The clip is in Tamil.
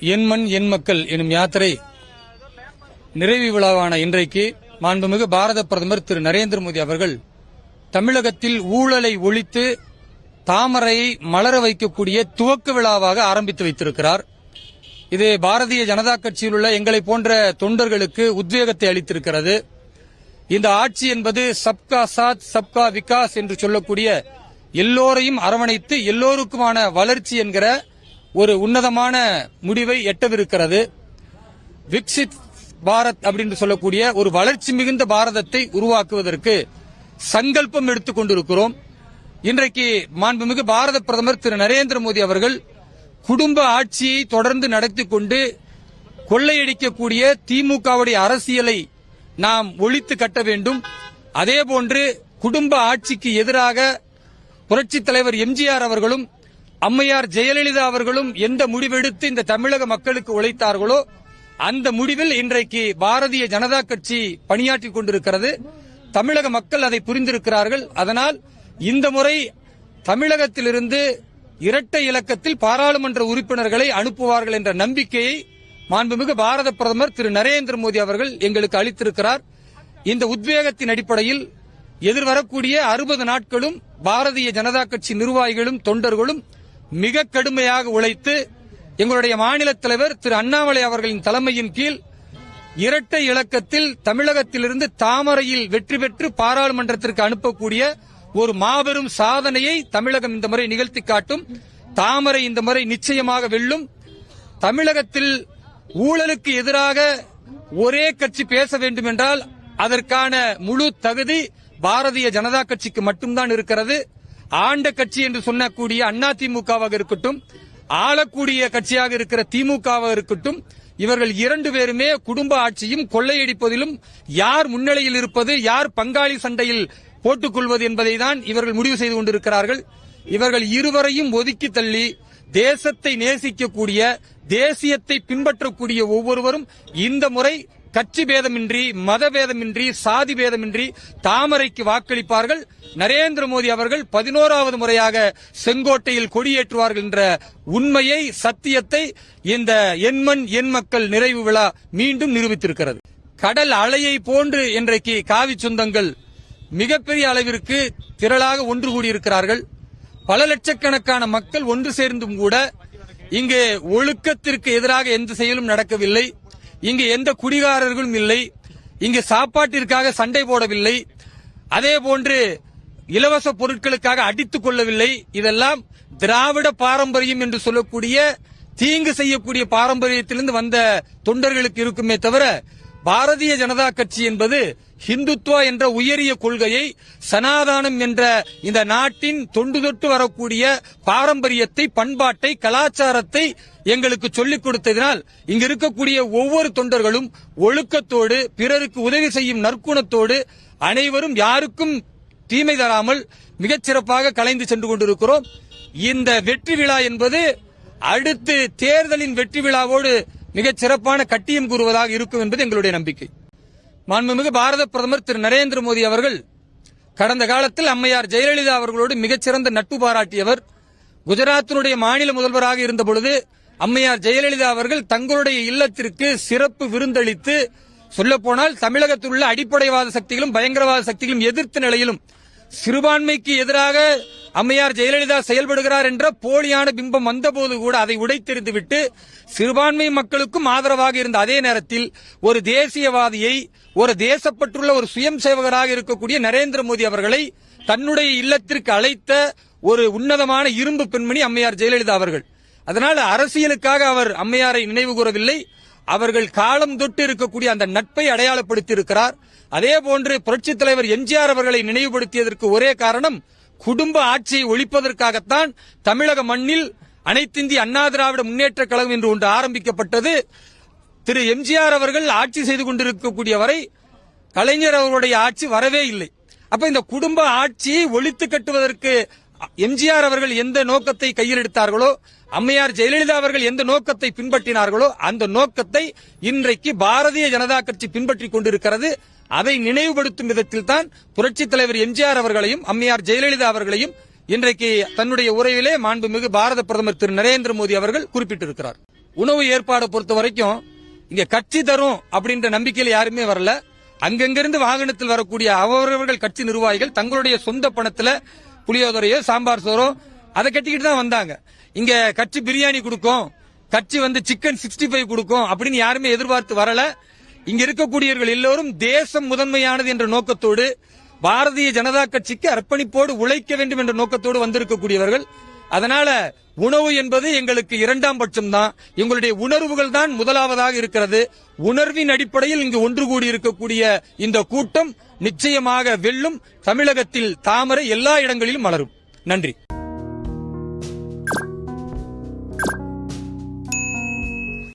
என் மண் என் மக்கள் எனும் யாத்திரை நிறைவு விழாவான இன்றைக்கு மாண்புமிகு பாரத பிரதமர் திரு நரேந்திர மோடி அவர்கள் தமிழகத்தில் ஊழலை ஒழித்து தாமரையை மலர வைக்கக்கூடிய துவக்க விழாவாக ஆரம்பித்து வைத்திருக்கிறார். இது பாரதிய ஜனதா கட்சியில் உள்ள எங்களை போன்ற தொண்டர்களுக்கு உத்வேகத்தை அளித்திருக்கிறது. இந்த ஆட்சி என்பது சப்கா சாத் சப்கா விகாஸ் என்று சொல்லக்கூடிய எல்லோரையும் அரவணைத்து எல்லோருக்குமான வளர்ச்சி என்கிற ஒரு உன்னதமான முடிவை எட்டவிருக்கிறது. விக்சித் பாரத் அப்படின்னு சொல்லக்கூடிய ஒரு வளர்ச்சி மிகுந்த பாரதத்தை உருவாக்குவதற்கு சங்கல்பம் எடுத்துக் கொண்டிருக்கிறோம். இன்றைக்கு மாண்புமிகு பாரத பிரதமர் திரு நரேந்திர மோடி அவர்கள் குடும்ப ஆட்சியை தொடர்ந்து நடத்தி கொண்டு கொள்ளையடிக்கக்கூடிய திமுகவுடைய அரசியலை நாம் ஒழித்து கட்ட வேண்டும். அதேபோன்று குடும்ப ஆட்சிக்கு எதிராக புரட்சித் தலைவர் எம்ஜிஆர் அவர்களும் அம்மையார் ஜெயலலிதா அவர்களும் எந்த முடிவெடுத்து இந்த தமிழக மக்களுக்கு உழைத்தார்களோ அந்த முடிவில் இன்றைக்கு பாரதிய ஜனதா கட்சி பணியாற்றிக் கொண்டிருக்கிறது. தமிழக மக்கள் அதை புரிந்திருக்கிறார்கள். அதனால் இந்த முறை தமிழகத்திலிருந்து இரட்டை இலக்கத்தில் பாராளுமன்ற உறுப்பினர்களை அனுப்புவார்கள் என்ற நம்பிக்கையை மாண்புமிகு பாரத பிரதமர் திரு நரேந்திர மோடி அவர்கள் எங்களுக்கு அளித்திருக்கிறார். இந்த உத்வேகத்தின் அடிப்படையில் எதிர்வரக்கூடிய அறுபது நாட்களும் பாரதிய ஜனதா கட்சி நிர்வாகிகளும் தொண்டர்களும் மிக கடுமையாக உழைத்து எங்களுடைய மாநில தலைவர் திரு அண்ணாமலை அவர்களின் தலைமையின் கீழ் இரட்டை இலக்கத்தில் தமிழகத்திலிருந்து தாமரையில் வெற்றி பெற்று பாராளுமன்றத்திற்கு அனுப்பக்கூடிய ஒரு மாபெரும் சாதனையை தமிழகம் இந்த முறை நிகழ்த்தி காட்டும். தாமரை இந்த முறை நிச்சயமாக வெல்லும். தமிழகத்தில் ஊழலுக்கு எதிராக ஒரே கட்சி பேச வேண்டும் என்றால் அதற்கான முழு தகுதி பாரதிய ஜனதா கட்சிக்கு மட்டும்தான் இருக்கிறது. ஆண்ட கட்சி என்று சொன்னக்கூடிய அண்ணா திமுகவாக இருக்கட்டும் ஆளக்கூடிய கட்சியாக இருக்கிற திமுகவாக இருக்கட்டும் இவர்கள் இரண்டு பேருமே குடும்ப ஆட்சியும் கொள்ளையடிப்பதிலும் யார் முன்னிலையில் இருப்பது யார் பங்காளி சண்டையில் போட்டுக் கொள்வது என்பதை தான் இவர்கள் முடிவு செய்து கொண்டிருக்கிறார்கள். இவர்கள் இருவரையும் ஒதுக்கி தள்ளி தேசத்தை நேசிக்கக்கூடிய தேசியத்தை பின்பற்றக்கூடிய ஒவ்வொருவரும் இந்த முறை கட்சி பேதமின்றி மத பேதமின்றி சாதி பேதமின்றி தாமரைக்கு வாக்களிப்பார்கள். நரேந்திர மோடி அவர்கள் பதினோராவது முறையாக செங்கோட்டையில் கொடியேற்றுவார்கள் என்ற உண்மையை சத்தியத்தை இந்த எண்மண் எண் மக்கள் நிறைவு விழா மீண்டும் நிரூபித்திருக்கிறது. கடல் அலையை போன்று இன்றைக்கு காவி சொந்தங்கள் மிகப்பெரிய அளவிற்கு திரளாக ஒன்று கூடியிருக்கிறார்கள். பல லட்சக்கணக்கான மக்கள் ஒன்று சேர்ந்தும் கூட இங்கு ஒழுக்கத்திற்கு எதிராக எந்த செயலும் நடக்கவில்லை. இங்கு எந்த குடிகாரர்களும் இல்லை. இங்கு சாப்பாட்டிற்காக சண்டை போடவில்லை. அதே போன்று இலவச பொருட்களுக்காக அடித்துக் கொள்ளவில்லை. இதெல்லாம் திராவிட பாரம்பரியம் என்று சொல்லக்கூடிய தீங்கு செய்யக்கூடிய பாரம்பரியத்திலிருந்து வந்த தொண்டர்களுக்கு இருக்குமே தவிர பாரதிய ஜனதா கட்சி என்பது ஹிந்துத்வா என்ற உயரிய கொள்கையை சனாதானம் என்ற இந்த நாட்டின் தொண்டு தொட்டு வரக்கூடிய பாரம்பரியத்தை பண்பாட்டை கலாச்சாரத்தை எங்களுக்கு சொல்லிக் கொடுத்ததினால் இங்கு இருக்கக்கூடிய ஒவ்வொரு தொண்டர்களும் ஒழுக்கத்தோடு பிறருக்கு உதவி செய்யும் நற்குணத்தோடு அனைவரும் யாருக்கும் தீமை தராமல் மிகச்சிறப்பாக கலைந்து சென்று கொண்டிருக்கிறோம். இந்த வெற்றி விழா என்பது அடுத்து தேர்தலின் வெற்றி விழாவோடு மிகச் சிறப்பான கட்டியம் கூறுவதாக இருக்கும் என்பது எங்களுடைய நம்பிக்கை. மாண்புமிகு பாரத பிரதமர் திரு நரேந்திர மோடி அவர்கள் கடந்த காலத்தில் அம்மையார் ஜெயலலிதா அவர்களோடு மிகச்சிறந்த நட்பு பாராட்டியவர். குஜராத்தினுடைய மாநில முதல்வராக இருந்தபொழுது அம்மையார் ஜெயலலிதா அவர்கள் தங்களுடைய இல்லத்திற்கு சிறப்பு விருந்தளித்து சொல்லப்போனால் தமிழகத்தில் உள்ள அடிப்படைவாத சக்திகளும் பயங்கரவாத சக்திகளும் எதிர்த்த நிலையிலும் சிறுபான்மைக்கு எதிராக அம்மையார் ஜெயலலிதா செயல்படுகிறார் என்ற போலியான பிம்பம் வந்தபோது கூட அதை உடைத்தெறிந்துவிட்டு சிறுபான்மை மக்களுக்கும் ஆதரவாக இருந்த அதே நேரத்தில் ஒரு தேசியவாதியை ஒரு தேசப்பற்றுள்ள ஒரு சுயம் சேவகராக இருக்கக்கூடிய நரேந்திர மோடி அவர்களை தன்னுடைய இல்லத்திற்கு அழைத்த ஒரு உன்னதமான இரும்பு பெண்மணி அம்மையார் ஜெயலலிதா அவர்கள். அதனால் அரசியலுக்காக அவர் அம்மையாரை நினைவு கூறவில்லை. அவர்கள் காலம் தொட்டு இருக்கக்கூடிய அந்த நட்பை அடையாளப்படுத்தி இருக்கிறார் அதே போன்று புரட்சித் தலைவர் எம்ஜிஆர் அவர்களை நினைவுபடுத்தியதற்கு ஒரே காரணம் குடும்ப ஆட்சியை ஒழிப்பதற்காகத்தான் தமிழக மண்ணில் அனைத்திந்திய அண்ணா திராவிட முன்னேற்ற கழகம் என்று ஒன்று ஆரம்பிக்கப்பட்டது. திரு எம்ஜிஆர் அவர்கள் ஆட்சி செய்து கொண்டிருக்கக்கூடிய வரை கலைஞர் அவர்களுடைய ஆட்சி வரவே இல்லை. அப்ப இந்த குடும்ப ஆட்சியை ஒழித்து கட்டுவதற்கு எம்ஜிஆர் அவர்கள் எந்த நோக்கத்தை கையில் எடுத்தார்களோ அம்மையார் ஜெயலலிதா அவர்கள் எந்த நோக்கத்தை பின்பற்றினார்களோ அந்த நோக்கத்தை இன்றைக்கு பாரதிய ஜனதா கட்சி பின்பற்றிக் கொண்டிருக்கிறது. அதை நினைவுபடுத்தும் விதத்தில் தான் புரட்சித் தலைவர் எம்ஜிஆர் அவர்களையும் அம்மையார் ஜெயலலிதா அவர்களையும் இன்றைக்கு தன்னுடைய உரையிலே மாண்புமிகு பாரத பிரதமர் திரு நரேந்திர மோடி அவர்கள் குறிப்பிட்டிருக்கிறார். உணவு ஏற்பாடை பொறுத்த வரைக்கும் இங்க கட்சி தரும் அப்படின்ற நம்பிக்கையில் யாருமே வரல. அங்கங்கிருந்து வாகனத்தில் வரக்கூடிய அவரவர்கள் கட்சி நிர்வாகிகள் தங்களுடைய சொந்த பணத்துல புளியோதரையோ சாம்பார் சோறோ அதை கட்டிக்கிட்டு தான் வந்தாங்க. இங்க கட்சி பிரியாணி கொடுக்கும் கட்சி வந்து சிக்கன் சிக்ஸ்டி ஃபைவ் கொடுக்கும் அப்படின்னு யாருமே எதிர்பார்த்து வரல. இங்க இருக்கக்கூடியவர்கள் எல்லோரும் தேசம் முதன்மையானது என்ற நோக்கத்தோடு பாரதிய ஜனதா கட்சிக்கு அர்ப்பணிப்போடு உழைக்க வேண்டும் என்ற நோக்கத்தோடு வந்திருக்கக்கூடியவர்கள். அதனால உணவு என்பது எங்களுக்கு இரண்டாம் பட்சம் தான் எங்களுடைய உணர்வுகள் தான் முதலாவதாக இருக்கிறது. உணர்வின் அடிப்படையில் இங்கு ஒன்று கூடி இருக்கக்கூடிய இந்த கூட்டம் நிச்சயமாக வெல்லும் தமிழகத்தில் தாமரை எல்லா இடங்களிலும் மலரும். நன்றி.